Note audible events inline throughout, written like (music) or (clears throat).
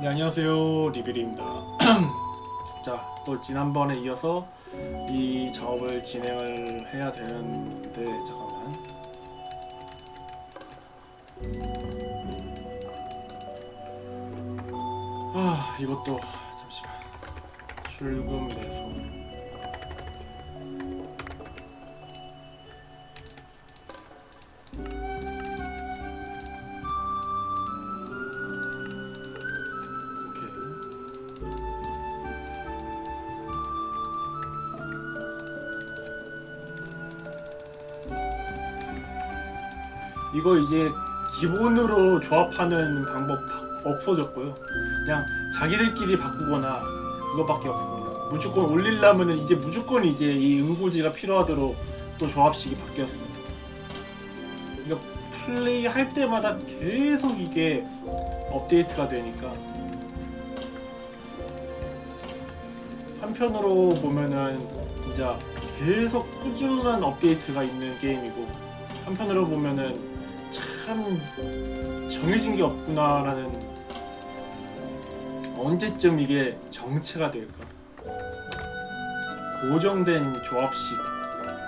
네, 안녕하세요. 리빌입니다. (clears throat) 자 또 지난번에 이어서 이 작업을 진행을 해야 되는데 잠깐만. 아 이것도 잠시만. 출금 매수 이거 이제 기본으로 조합하는 방법 다 없어졌고요. 그냥 자기들끼리 바꾸거나 그거밖에 없습니다. 무조건 올리려면은 이제 무조건 이제 이 응고지가 필요하도록 또 조합식이 바뀌었어. 그러니까 플레이 할 때마다 계속 이게 업데이트가 되니까 한편으로 보면은 진짜 계속 꾸준한 업데이트가 있는 게임이고 한편으로 보면은 참 정해진 게 없구나라는 언제쯤 이게 정체가 될까? 고정된 조합식.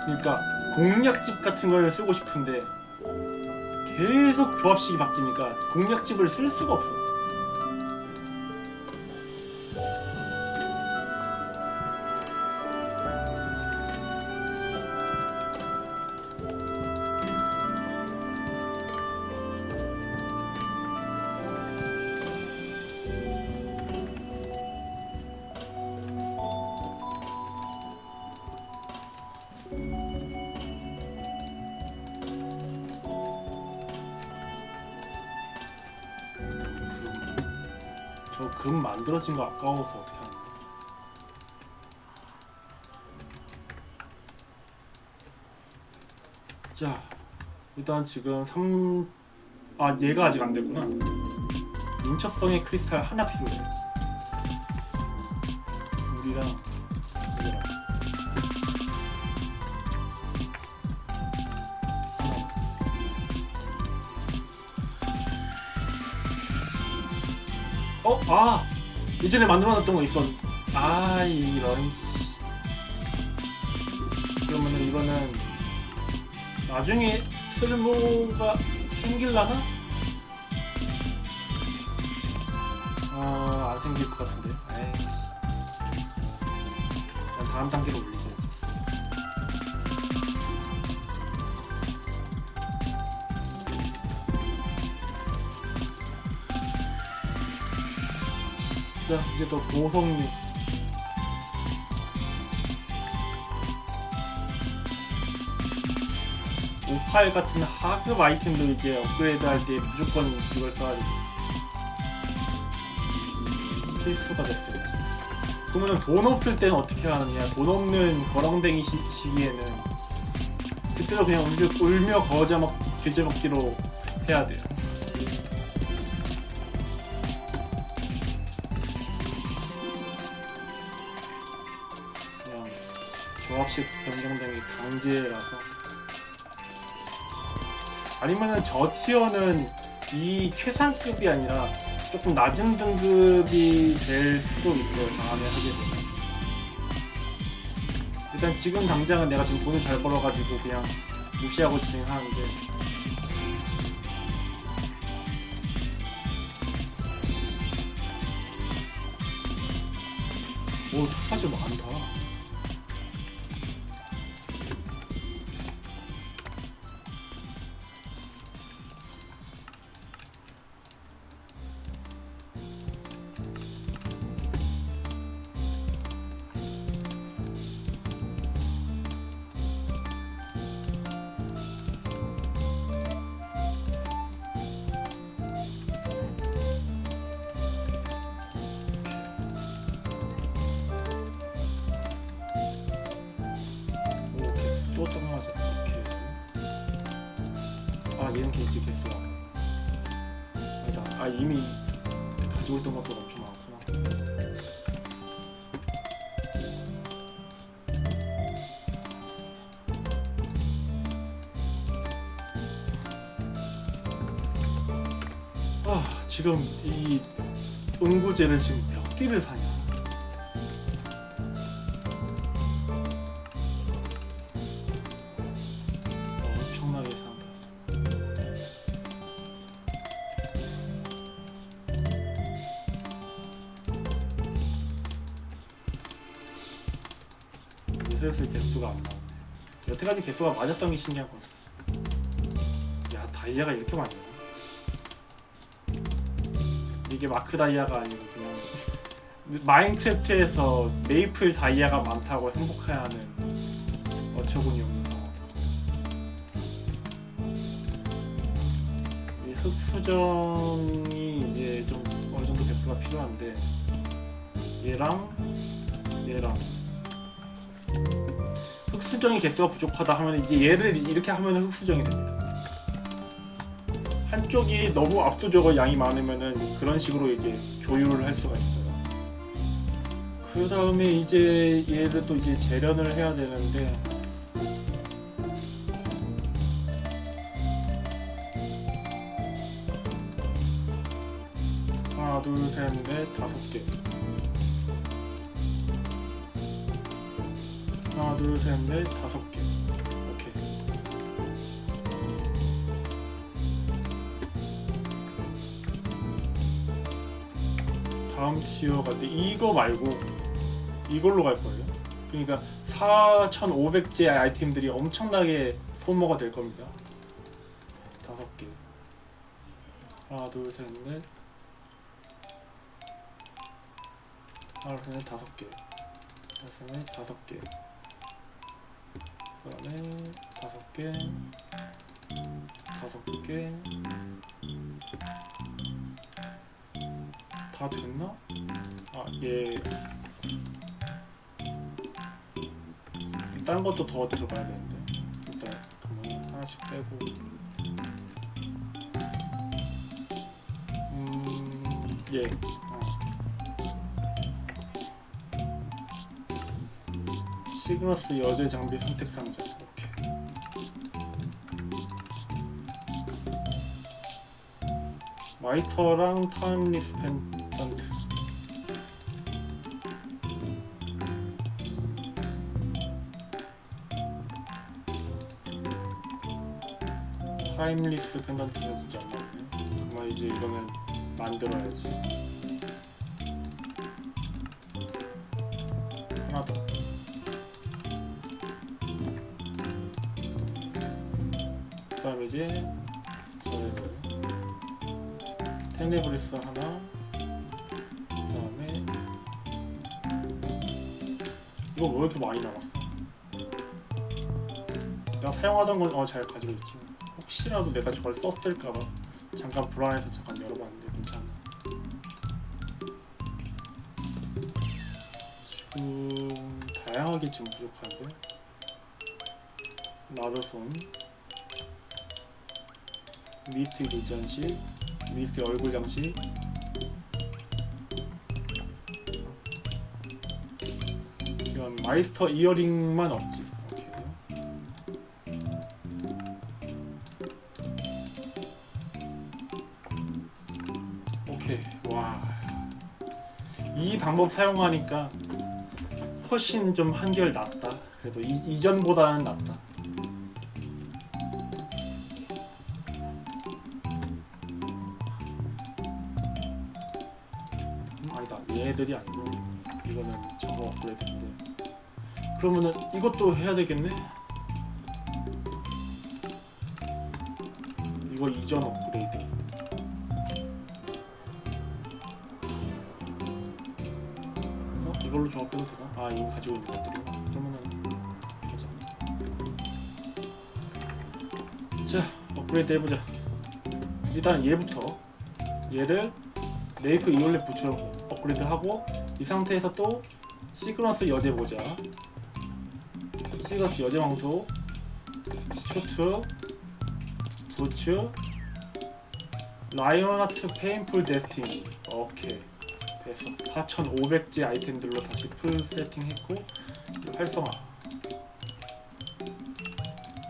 그러니까 공략집 같은 걸 쓰고 싶은데 계속 조합식이 바뀌니까 공략집을 쓸 수가 없어 저 금 만들어진 거 아까워서 어떻게 하나 자 일단 지금 3... 아 얘가 아직 안 됐구나. 민첩성의 크리스탈 하나 필요해 우리랑 어? 아! 예전에 만들어놨던 거 있었. 아 이런. 그러면은 이거는 나중에 쓸모가 생길라나? 아, 안 생길 것 같은데. 에이. 다음 단계로 올리자 지. 자, 이제 또 보석류. 오팔 같은 하급 아이템도 이제 업그레이드 할 때 무조건 이걸 써야 돼. 필수가 됐어요. 그러면 돈 없을 때는 어떻게 하느냐? 돈 없는 거렁댕이 시, 시기에는 그때도 그냥 울며, 울며 거저 먹, 괴제 먹기로 해야 돼요. 9시 변경된 게 강제라서. 아니면은 저 티어는 이 최상급이 아니라 조금 낮은 등급이 될 수도 있어요 다음에 하게 되면. 일단 지금 당장은 내가 지금 돈을 잘 벌어가지고 그냥 무시하고 진행하는데. 오 탑까지 많다 뭐 게이지 개수야. 아니다. 아, 이미 가지고 있던 것도 엄청 많구나. 아, 지금 이 응구제를 지금 몇 개를 사냐? 슬슬 개수가 안 나오네. 여태까지 개수가 맞았던 게 신기한 거지. 야 다이아가 이렇게 많냐? 이게 마크 다이아가 아니고 그냥 마인크래프트에서 메이플 다이아가 많다고 행복해하는 어처구니 없는 상황. 이 흑수정이 이제 좀 어느 정도 개수가 필요한데 얘랑 얘랑 흑 수정이 개수가 부족하다 하면 이제 얘를 이렇게 하면 흑수정이 됩니다. 한쪽이 너무 압도적으로 양이 많으면은 그런 식으로 이제 조율을 할 수가 있어요. 그 다음에 이제 얘를 또 이제 재련을 해야 되는데 하나 둘셋넷 다섯 개 하나 둘 셋 넷 다섯 개 오케이 다음 티어가 이제 이거 말고 이걸로 갈 거예요. 그러니까 4,500개 아이템들이 엄청나게 소모가 될 겁니다. 다섯 개. 하나, 둘, 셋, 넷. 하나, 둘, 셋, 넷, 다섯 개. 하나, 둘, 셋, 넷, 다섯 개. 그다음에 다섯 개. 다섯 개. 다 됐나? 아, 얘. 다른 것도 더 들어가야 되는데. 일단, 그러면 하나씩 빼고. 음, 얘. 시그너스 여제 장비 선택 상자. 오케이. 마이터랑 타임리스 펜던트. 타임리스 펜던트는 진짜 안 나오네. 그만 이제 이거는 만들어야지. 이거 왜 이렇게 많이 남았어? 내가 사용하던 건어잘 가지고 있지. 혹시라도 내가 저걸 썼을까봐 잠깐 불안해서 잠깐 열어봤는데 괜찮아. 지금 다양하게 지금 부족한데 마르손 미트 물장식 미트 얼굴 장식 마이스터 이어링만 없지 오케이 오케이 와. 이 방법 사용하니까 훨씬 좀 한결 낫다. 그래도 이, 이전보다는 낫다. 음, 아니다. 얘들이 아니고 이거는 저거 업그레이드인데. 그러면은 이것도 해야 되겠네. 이거 이전 업그레이드. 어? 이걸로 조합해도 되나? 아 이거 가지고 있는 것들이구나 그러면은 가자 자 업그레이드 해보자 일단 얘부터 얘를 메이플 이올렛 부츠 업그레이드 하고 이 상태에서 또 시그너스 여제 모자 시그너스 여제 망토 슈트 부츠 라이언하트 페인풀 데스티니. 오케이. 됐어. 4,500개 아이템들로 다시 풀 세팅했고 활성화.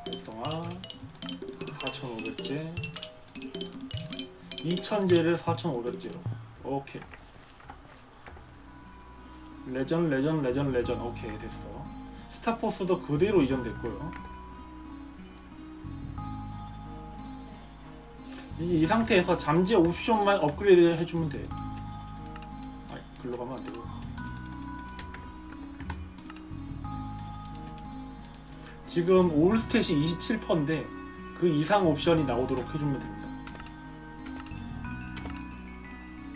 활성화. 4,500개 2,000개를 4,500개로. 오케이. 레전 레전 레전 레전. 오케이. 됐어 스타포스도 그대로 이전됐고요. 이제 이 상태에서 잠재 옵션만 업그레이드 해주면 돼 아, 글로 가면 안 되고. 지금 올 스탯이 27%인데 그 이상 옵션이 나오도록 해주면 됩니다.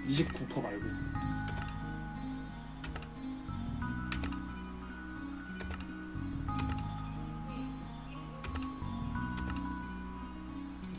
29% 말고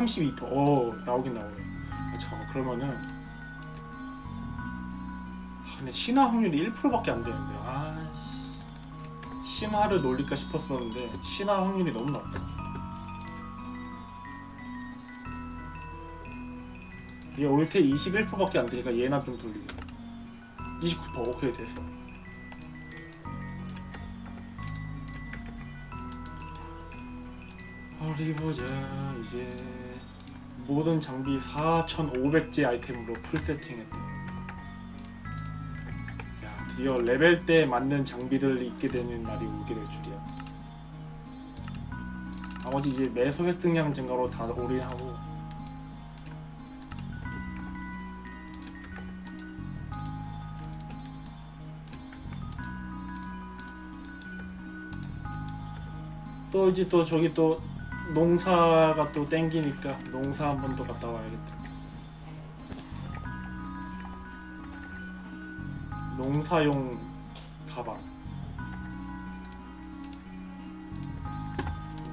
(32%) 어 나오긴 나오네. 아, 잠깐만 그러면은. 아, 근데 신화 확률이 (1%밖에) 안 되는데. 아씨. 심화를 놀릴까 싶었었는데 신화 확률이 너무 낮다. 얘 올테 21%밖에 안 되니까 얘나 좀 돌리게. 29% 오케이 됐어. 어디 보자 이제 모든 장비 4,500제 아이템으로 풀 세팅했다. 야 드디어 레벨 때 맞는 장비들을 입게 되는 날이 오게 될 줄이야. 나머지 이제 매소 획득량 증가로 다 올인하고 또 이제 또 저기 또 농사가 또 땡기니까 농사 한 번 더 갔다 와야겠다. 농사용 가방.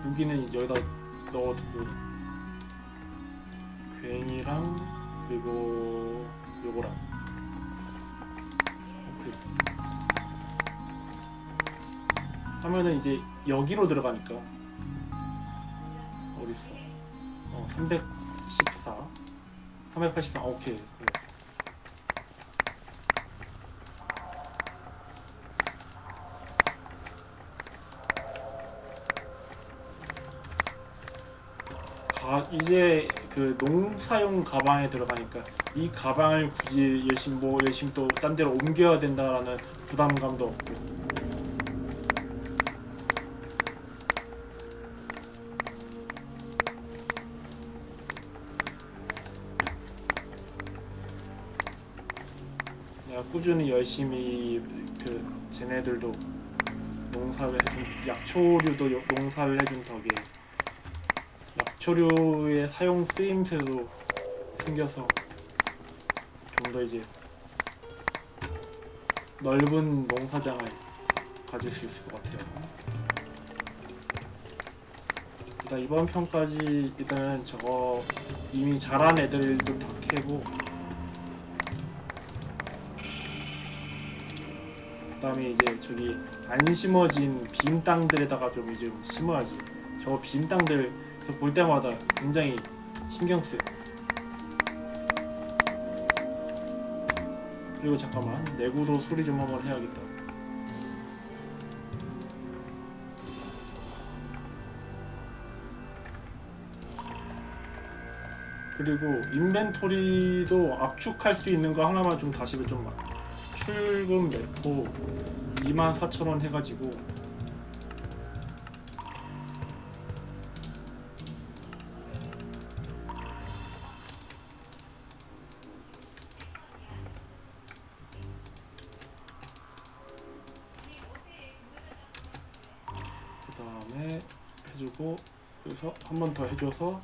무기는 여기다 넣어두고 괜이랑 그리고 요거랑 오케이. 하면은 이제 여기로 들어가니까 314, 384. 오케이. 그래. 가, 이제 그 농사용 가방에 들어가니까 이 가방을 굳이 열심 뭐 열심 또딴 데로 옮겨야 된다라는 부담감도 없고 내가 꾸준히 열심히 그 쟤네들도 농사를 해준 약초류도 요- 농사를 해준 덕에 약초류의 사용 쓰임새도 생겨서 좀 더 이제 넓은 농사장을 가질 수 있을 것 같아요. 일단 이번 편까지 일단 저거 이미 자란 애들도 다 캐고 그다음에 이제 저기 안 심어진 빈 땅들에다가 좀 이제 좀 심어야지. 저거 빈 땅들 볼 때마다 굉장히 신경 쓰여. 그리고 잠깐만 내구도 수리 좀 한번 해야겠다. 그리고 인벤토리도 압축할 수 있는 거 하나만 좀 다시 좀 막- 출금 맺고 24,000원 해가지고. 그 다음에 해주고 그래서 한 번 더 해줘서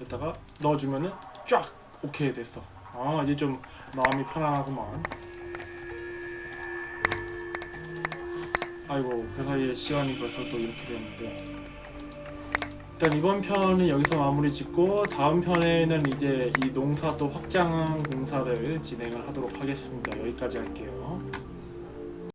여기다가 넣어주면은 쫙 오케이 됐어. 아 이제 좀 마음이 편안하구만 아이고 그 사이에 시간이 벌써 또 이렇게 됐는데. 일단 이번 편은 여기서 마무리 짓고 다음 편에는 이제 이 농사 또 확장 공사를 진행을 하도록 하겠습니다. 여기까지 할게요